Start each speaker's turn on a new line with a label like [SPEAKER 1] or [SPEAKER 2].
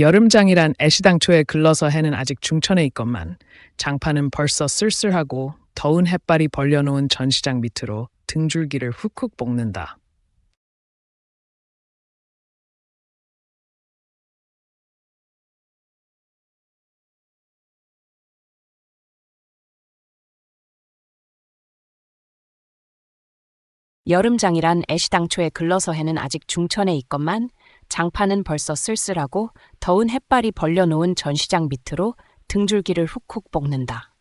[SPEAKER 1] 여름장이란 애시당초에 글러서 해는 아직 중천에 있건만 장판은 벌써 쓸쓸하고 더운 햇발이 벌려놓은 전시장 밑으로 등줄기를 훅훅 볶는다.
[SPEAKER 2] 여름장이란 애시당초에 글러서 해는 아직 중천에 있건만 장판은 벌써 쓸쓸하고 더운 햇발이 벌려놓은 전시장 밑으로 등줄기를 훅훅 볶는다.